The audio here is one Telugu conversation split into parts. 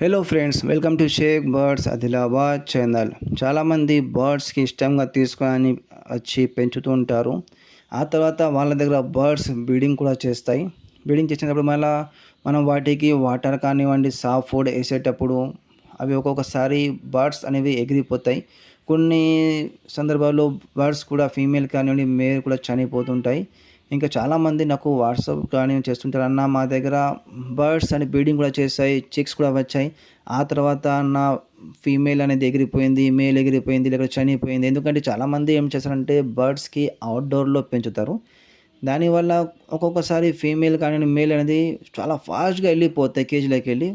Hello friends welcome to Shaik birds Adilabad channel చాలామంది బర్డ్స్కి ఇష్టంగా తీసుకొని వచ్చి పెంచుతూ ఉంటారు. ఆ తర్వాత వాళ్ళ దగ్గర బర్డ్స్ బ్రీడింగ్ కూడా చేస్తాయి. బ్రీడింగ్ చేసినప్పుడు మళ్ళీ మనం వాటికి వాటర్ కానివ్వండి సాఫ్ట్ ఫుడ్ వేసేటప్పుడు అవి ఒక్కొక్కసారి బర్డ్స్ అనేవి ఎగిరిపోతాయి. కొన్ని సందర్భాల్లో బర్డ్స్ కూడా ఫీమేల్ కానివ్వండి మేల్ కూడా చనిపోతుంటాయి. ఇంకా చాలామంది నాకు వాట్సాప్ కానీ చేస్తుంటారు. అన్న మా దగ్గర బర్డ్స్ అని బ్రీడింగ్ కూడా చేస్తాయి చిక్స్ కూడా వచ్చాయి. ఆ తర్వాత నా ఫీమేల్ అనేది ఎగిరిపోయింది మేల్ ఎగిరిపోయింది లేకపోతే చనిపోయింది. ఎందుకంటే చాలామంది ఏం చేస్తారంటే బర్డ్స్కి అవుట్డోర్లో పెంచుతారు. దానివల్ల ఒక్కొక్కసారి ఫీమేల్ కానీ మేల్ అనేది చాలా ఫాస్ట్గా వెళ్ళిపోతాయి కేజీలోకి వెళ్ళి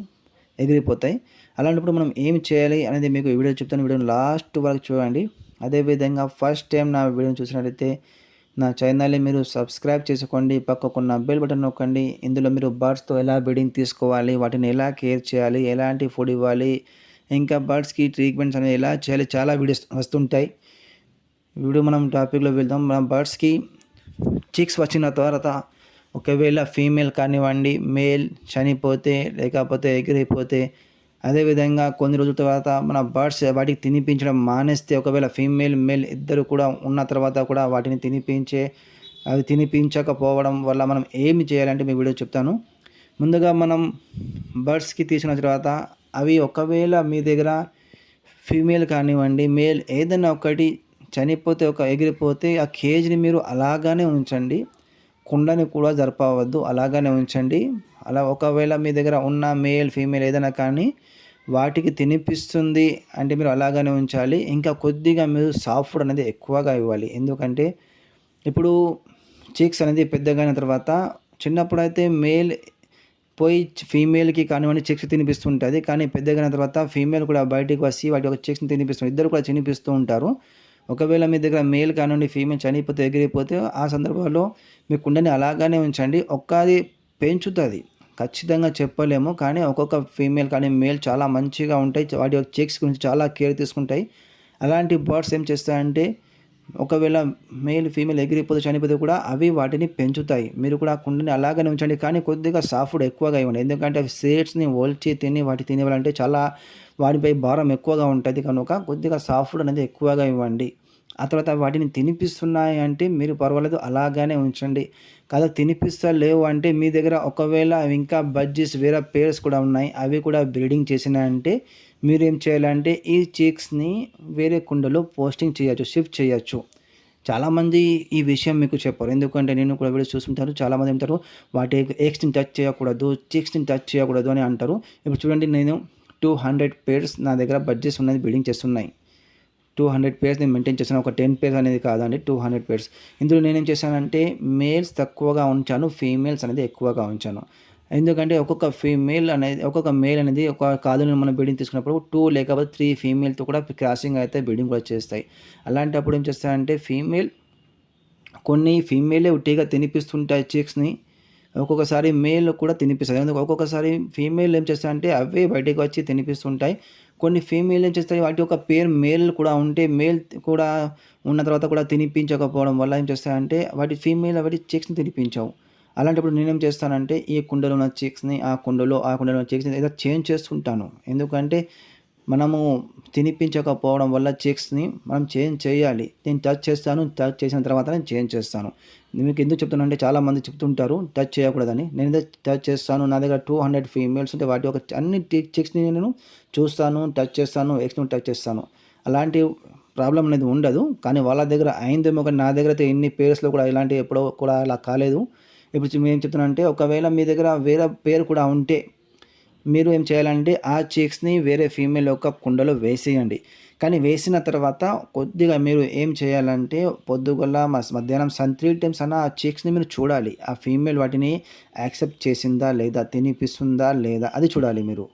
ఎగిరిపోతాయి. అలాంటప్పుడు మనం ఏం చేయాలి అనేది మీకు వీడియో చెప్తాను. వీడియోని లాస్ట్ వరకు చూడండి. అదేవిధంగా ఫస్ట్ టైం నా వీడియోని చూసినట్లయితే నా ఛానల్ని మీరు సబ్స్క్రైబ్ చేసుకోండి పక్కకున్న బెల్ బటన్ నొక్కండి. ఇందులో మీరు బర్డ్స్తో ఎలా బీడింగ్ తీసుకోవాలి వాటిని ఎలా కేర్ చేయాలి ఎలాంటి ఫుడ్ ఇవ్వాలి ఇంకా బర్డ్స్కి ట్రీట్మెంట్స్ అనేవి ఎలా చేయాలి చాలా వీడియోస్ వస్తుంటాయి. వీడియో మనం టాపిక్లో వెళ్దాం. మన బర్డ్స్కి చిక్స్ వచ్చిన తర్వాత ఒకవేళ ఫీమేల్ కానివ్వండి మేల్ చనిపోతే లేకపోతే ఎగిరైపోతే అదేవిధంగా కొన్ని రోజుల తర్వాత మన బర్డ్స్ వాటికి తినిపించడం మానేస్తే ఒకవేళ ఫీమేల్ మేల్ ఇద్దరు కూడా ఉన్న తర్వాత కూడా వాటిని తినిపించే అవి తినిపించకపోవడం వల్ల మనం ఏమి చేయాలంటే మీ వీడియో చెప్తాను. ముందుగా మనం బర్డ్స్కి తీసిన తర్వాత అవి ఒకవేళ మీ దగ్గర ఫీమేల్ కానివ్వండి మేల్ ఏదైనా ఒకటి చనిపోతే ఒక ఎగిరిపోతే ఆ కేజీని మీరు అలాగానే ఉంచండి. కుండని కూడా జరపవద్దు అలాగానే ఉంచండి. అలా ఒకవేళ మీ దగ్గర ఉన్న మేల్ ఫీమేల్ ఏదైనా కానీ వాటికి తినిపిస్తుంది అంటే మీరు అలాగానే ఉంచాలి. ఇంకా కొద్దిగా మీరు సాఫ్ట్ ఫుడ్ అనేది ఎక్కువగా ఇవ్వాలి. ఎందుకంటే ఇప్పుడు చీక్స్ అనేది పెద్దగైన తర్వాత చిన్నప్పుడు అయితే మేల్ పోయి ఫీమేల్కి కానివ్వండి చిక్స్ తినిపిస్తుంటుంది. కానీ పెద్దగైన తర్వాత ఫీమేల్ కూడా బయటికి వచ్చి వాటి ఒక చిక్స్ని తినిపిస్తుంది. ఇద్దరు కూడా తినిపిస్తూ ఉంటారు. ఒకవేళ మీ దగ్గర మేల్ కానివ్వండి ఫీమేల్ చనిపోతే ఎగిరిపోతే ఆ సందర్భంలో మీ కుండని అలాగానే ఉంచండి. ఒక్కది పెంచుతుంది. ఖచ్చితంగా చెప్పలేము కానీ ఒక్కొక్క ఫీమేల్ కానీ మేల్ చాలా మంచిగా ఉంటాయి. వాటి యొక్క చెక్స్ గురించి చాలా కేర్ తీసుకుంటాయి. అలాంటి బర్డ్స్ ఏం చేస్తాయంటే ఒకవేళ మేల్ ఫీమేల్ ఎగిరిపోతే చనిపోతే కూడా అవి వాటిని పెంచుతాయి. మీరు కూడా కుండని అలాగనే ఉంచండి కానీ కొద్దిగా సాఫ్ట్ ఎక్కువగా ఇవ్వండి. ఎందుకంటే అవి సీడ్స్ని ఒల్చి తిని వాటి తినేవాళ్ళంటే చాలా వాటిపై భారం ఎక్కువగా ఉంటుంది. కనుక కొద్దిగా సాఫ్ట్ అనేది ఎక్కువగా ఇవ్వండి. ఆ తర్వాత వాటిని తినిపిస్తున్నాయి అంటే మీరు పర్వాలేదు అలాగానే ఉంచండి. కాదు తినిపిస్తా లేవు అంటే మీ దగ్గర ఒకవేళ ఇంకా బడ్జెస్ వేరే పేర్స్ కూడా ఉన్నాయి అవి కూడా బ్రీడింగ్ చేసినాయంటే మీరు ఏం చేయాలంటే ఈ చీక్స్ని వేరే కుండలో పోస్టింగ్ చేయొచ్చు షిఫ్ట్ చేయొచ్చు. చాలామంది ఈ విషయం మీకు చెప్పరు. ఎందుకంటే నేను కూడా వీడియో చూస్తుంటారు చాలామంది అంటారు వాటి ఎగ్స్ని టచ్ చేయకూడదు చిక్స్ని టచ్ చేయకూడదు అని అంటారు. ఇప్పుడు చూడండి నేను టూ హండ్రెడ్ పేర్స్ నా దగ్గర బడ్జెట్స్ ఉన్నది బిల్డింగ్ చేస్తున్నాయి. టూ హండ్రెడ్ పేర్స్ని నేను మెయింటైన్ చేశాను. ఒక టెన్ పేర్స్ అనేది కాదండి టూ హండ్రెడ్ పేర్స్ ఇందులో నేనేం చేశానంటే మేల్స్ తక్కువగా ఉంచాను ఫీమేల్స్ అనేది ఎక్కువగా ఉంచాను. ఎందుకంటే ఒక్కొక్క ఫీమేల్ అనేది ఒక్కొక్క మేల్ అనేది ఒక కాదుని మనం బిల్డింగ్ తీసుకున్నప్పుడు టూ లేకపోతే త్రీ ఫీమేల్తో కూడా క్రాసింగ్ అయితే బిల్డింగ్ కూడా చేస్తాయి. అలాంటప్పుడు ఏం చేస్తారంటే ఫీమేల్ కొన్ని ఫీమేలే ఉట్టిగా తినిపిస్తుంటాయి చీక్స్ని ఒక్కొక్కసారి మేల్ కూడా తినిపిస్తుంది. ఎందుకు? ఒక్కొక్కసారి ఫీమేల్ ఏం చేస్తాయంటే అవే బయటకు వచ్చి తినిపిస్తుంటాయి. కొన్ని ఫీమేల్ ఏం చేస్తాయి వాటి యొక్క పేరు మేల్ కూడా ఉంటే మేల్ కూడా ఉన్న తర్వాత కూడా తినిపించకపోవడం వల్ల ఏం చేస్తాయంటే వాటి ఫీమేల్ వాటి చిక్స్ని తినిపించావు. అలాంటప్పుడు నేనేం చేస్తానంటే ఈ కుండలో ఉన్న చిక్స్ని ఆ కుండలో ఆ కుండలో ఉన్న చిక్స్ని ఏదో చేంజ్ చేస్తుంటాను. ఎందుకంటే మనము తినిపించకపోవడం వల్ల చెక్స్ని మనం చేంజ్ చేయాలి. నేను టచ్ చేస్తాను టచ్ చేసిన తర్వాత నేను చేంజ్ చేస్తాను. మీకు ఎందుకు చెప్తున్నా అంటే చాలామంది చెప్తుంటారు టచ్ చేయకూడదని. నేను టచ్ చేస్తాను నా దగ్గర టూ హండ్రెడ్ ఫీమేల్స్ ఉంటే వాటి ఒక అన్ని చెక్స్ని నేను చూస్తాను టచ్ చేస్తాను ఎక్స్ని టచ్ చేస్తాను. అలాంటి ప్రాబ్లం అనేది ఉండదు. కానీ వాళ్ళ దగ్గర అయిందేమో కానీ నా దగ్గర అయితే ఎన్ని పేర్స్లో కూడా ఇలాంటి ఎప్పుడో కూడా అలా కాలేదు. ఇప్పుడు మేము ఏం చెప్తున్నా అంటే ఒకవేళ మీ దగ్గర వేరే పేరు కూడా ఉంటే మీరు ఏం చేయాలంటే ఆ చీక్స్ని వేరే ఫీమేల్ యొక్క కుండలో వేసేయండి. కానీ వేసిన తర్వాత కొద్దిగా మీరు ఏం చేయాలంటే పొద్దుగల మధ్యాహ్నం సన్ త్రీ టైమ్స్ అన్న ఆ చీక్స్ని మీరు చూడాలి. ఆ ఫీమేల్ వాటిని యాక్సెప్ట్ చేసిందా లేదా తినిపిస్తుందా లేదా అది చూడాలి మీరు.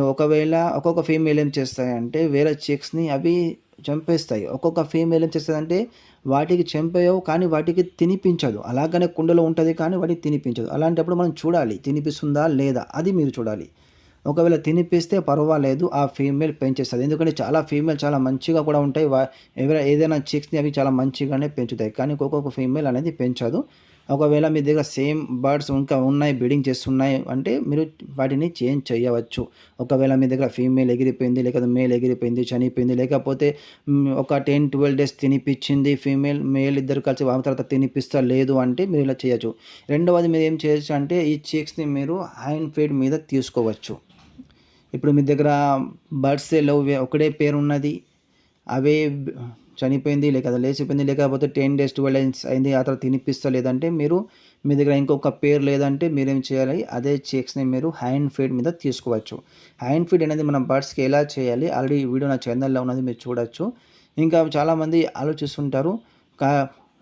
ఒకవేళ ఒక్కొక్క ఫీమేల్ ఏం చేస్తాయంటే వేరే చీక్స్ని అవి చంపేస్తాయి. ఒక్కొక్క ఫీమేల్ ఏం చేస్తుందంటే వాటికి చంపేయవు కానీ వాటికి తినిపించదు. అలాగనే కుండలో ఉంటుంది కానీ వాటికి తినిపించదు. అలాంటప్పుడు మనం చూడాలి తినిపిస్తుందా లేదా? అది మీరు చూడాలి. ఒకవేళ తినిపిస్తే పర్వాలేదు ఆ ఫీమేల్ పెంచేస్తుంది. ఎందుకంటే చాలా ఫీమేల్ చాలా మంచిగా కూడా ఉంటాయి. ఎవరైనా ఏదైనా చిక్స్ని అవి చాలా మంచిగానే పెంచుతాయి. కానీ ఒక్కొక్క ఫీమేల్ అనేది పెంచదు. ఒకవేళ మీ దగ్గర సేమ్ బర్డ్స్ ఇంకా ఉన్నాయి బ్రీడింగ్ చేస్తున్నాయి అంటే మీరు వాటిని చేంజ్ చేయవచ్చు. ఒకవేళ మీ దగ్గర ఫీమేల్ ఎగిరిపోయింది లేకపోతే మేల్ ఎగిరిపోయింది చనిపోయింది లేకపోతే ఒక టెన్ ట్వెల్వ్ డేస్ తినిపించింది ఫీమేల్ మేల్ ఇద్దరు కలిసి ఆ తర్వాత తినిపిస్తా లేదు అంటే మీరు ఇలా చేయొచ్చు. రెండవది మీరు ఏం చేయొచ్చు అంటే ఈ చీక్స్ని మీరు హ్యాండ్ ఫీడ్ మీద తీసుకోవచ్చు. ఇప్పుడు మీ దగ్గర బర్డ్స్ లవ్ ఒకటే పేరు ఉన్నది అవే చనిపోయింది లేక అది లేచిపోయింది లేకపోతే టెన్ డేస్ ట్వెల్వ్ డేస్ అయింది ఆ తర్వాత తినిపిస్తా లేదంటే మీరు మీ దగ్గర ఇంకొక పేరు లేదంటే మీరేం చేయాలి? అదే చెక్స్ని మీరు హ్యాండ్ ఫీడ్ మీద తీసుకోవచ్చు. హ్యాండ్ ఫీడ్ అనేది మనం బర్డ్స్కి ఎలా చేయాలి? ఆల్రెడీ ఈ వీడియో నా ఛానల్లో ఉన్నది మీరు చూడొచ్చు. ఇంకా చాలామంది ఆలోచిస్తుంటారు కా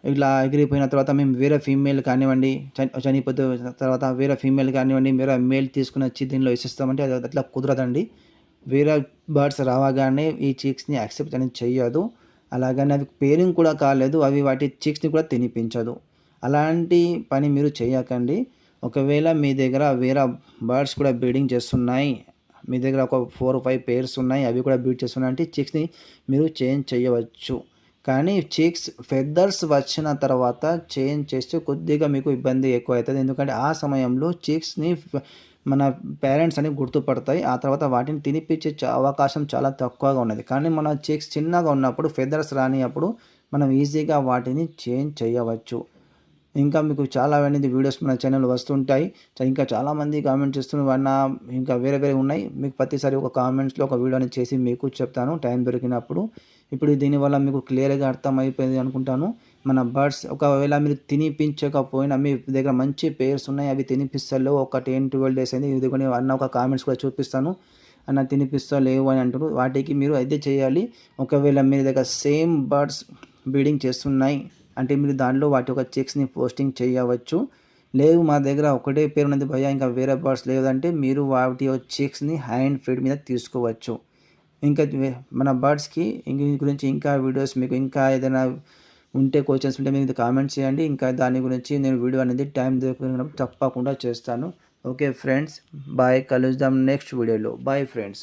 ఇట్లా ఎగిరిపోయిన తర్వాత మేము వేరే ఫీమేల్ కానివ్వండి చని చనిపోతే తర్వాత వేరే ఫీమేల్ కానివ్వండి వేరే మేల్ తీసుకుని వచ్చి దీనిలో వేసిస్తామంటే అది అట్లా కుదరదండి. వేరే బర్డ్స్ రావగానే ఈ చీక్స్ని యాక్సెప్ట్ అనేది చేయదు అలాగని అవి పేరింగ్ కూడా కాలేదు అవి వాటి చిక్స్ని కూడా తినిపించదు. అలాంటి పని మీరు చేయకండి. ఒకవేళ మీ దగ్గర వేరే బర్డ్స్ కూడా బ్రీడింగ్ చేస్తున్నాయి మీ దగ్గర ఒక ఫోర్ ఫైవ్ పేర్స్ ఉన్నాయి అవి కూడా బ్రీడ్ చేస్తున్నాయి అంటే చిక్స్ని మీరు చేంజ్ చేయవచ్చు. కానీ చిక్స్ ఫెదర్స్ వచ్చిన తర్వాత చేంజ్ చేస్తే కొద్దిగా మీకు ఇబ్బంది ఎక్కువ అవుతుంది. ఎందుకంటే ఆ సమయంలో చిక్స్ని మన పేరెంట్స్ అని గుర్తుపడతాయి. ఆ తర్వాత వాటిని తినిపించే అవకాశం చాలా తక్కువగా ఉన్నది. కానీ మన చీక్స్ చిన్నగా ఉన్నప్పుడు ఫెదర్స్ రానినప్పుడు మనం ఈజీగా వాటిని చేంజ్ చేయవచ్చు. ఇంకా మీకు చాలా అనేది వీడియోస్ మన ఛానల్ వస్తుంటాయి. ఇంకా చాలామంది కామెంట్ చేస్తున్నారు. ఇంకా వేరే వేరే ఉన్నాయి. మీకు ప్రతిసారి ఒక కామెంట్స్లో ఒక వీడియోని చేసి మీకు చెప్తాను. టైం దొరికినప్పుడు. ఇప్పుడు దీనివల్ల మీకు క్లియర్గా అర్థమైపోయింది అనుకుంటాను. మన బర్డ్స్ ఒకవేళ మీరు తినిపించకపోయినా మీ దగ్గర మంచి పేర్స్ ఉన్నాయి అవి తినిపిస్తలేవు. ఒక టెన్ ట్వెల్వ్ డేస్ అయింది ఇది కొన్ని అన్న ఒక కామెంట్స్ కూడా చూపిస్తాను. అన్న తినిపిస్తా లేవు అని అంటారు వాటికి మీరు అయితే చేయాలి. ఒకవేళ మీ దగ్గర సేమ్ బర్డ్స్ బ్రీడింగ్ చేస్తున్నాయి అంటే మీరు దాంట్లో వాటి యొక్క చెక్స్ని పోస్టింగ్ చేయవచ్చు. లేవు మా దగ్గర ఒకటే పేరు ఉన్నది భయ ఇంకా వేరే బర్డ్స్ లేదంటే మీరు వాటి చెక్స్ని హ్యాండ్ ఫీడ్ మీద తీసుకోవచ్చు. ఇంకా మన బర్డ్స్కి ఇంక గురించి ఇంకా వీడియోస్ మీకు ఇంకా ఏదైనా ఉంటే క్వశ్చన్స్ ఉంటే మీరు కామెంట్ చేయండి. ఇంకా దాని గురించి నేను వీడియో అనేది టైం దొరికినప్పుడు తప్పకుండా చేస్తాను. ఓకే ఫ్రెండ్స్ బాయ్ కలుద్దాం నెక్స్ట్ వీడియోలో బాయ్ ఫ్రెండ్స్